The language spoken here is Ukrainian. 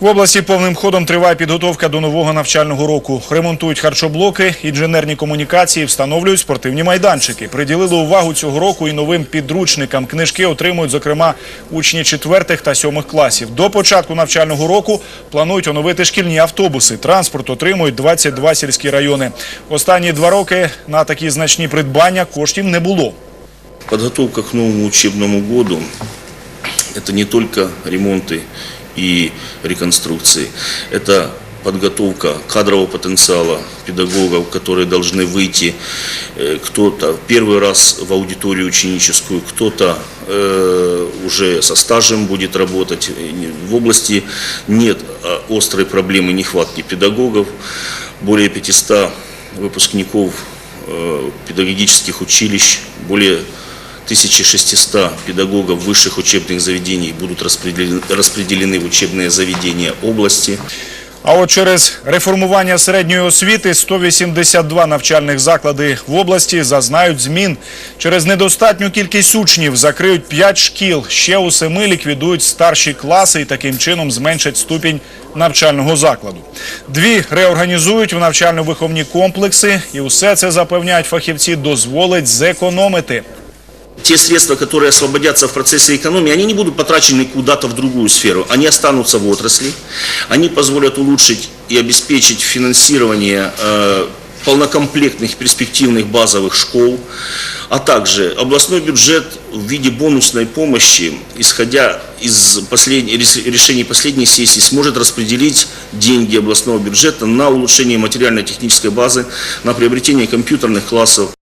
В області повним ходом триває підготовка до нового навчального року. Ремонтують харчоблоки, інженерні комунікації, встановлюють спортивні майданчики. Приділили увагу цього року і новим підручникам. Книжки отримують, зокрема, учні четвертих та сьомих класів. До початку навчального року планують оновити шкільні автобуси. Транспорт отримують 22 сільські райони. Останні два роки на такі значні придбання коштів не було. Подготовка к новому учебному году – это не только ремонты и реконструкции, это подготовка кадрового потенциала педагогов, которые должны выйти э, кто-то первый раз в аудиторию ученическую, кто-то э, уже со стажем будет работать. Не- В области нет а, острой проблемы нехватки педагогов. Более 500 выпускников э, педагогических училищ, более 1600 педагогов высших учебных заведений будут распределены, распределены в учебные заведения области. А от через реформування середньої освіти 182 навчальних заклади в області зазнають змін. Через недостатню кількість учнів закриють 5 шкіл. Ще у семи ліквідують старші класи і таким чином зменшать ступінь навчального закладу. Дві реорганізують в навчально-виховні комплекси, і усе це запевняють фахівці, дозволить зекономити. Те средства, которые освободятся в процессе экономии, они не будут потрачены куда-то в другую сферу. Они останутся в отрасли, они позволят улучшить и обеспечить финансирование э, полнокомплектных перспективных базовых школ, а также областной бюджет в виде бонусной помощи, исходя из последней, рес- решений последней сессии, сможет распределить деньги областного бюджета на улучшение материально-технической базы, на приобретение компьютерных классов,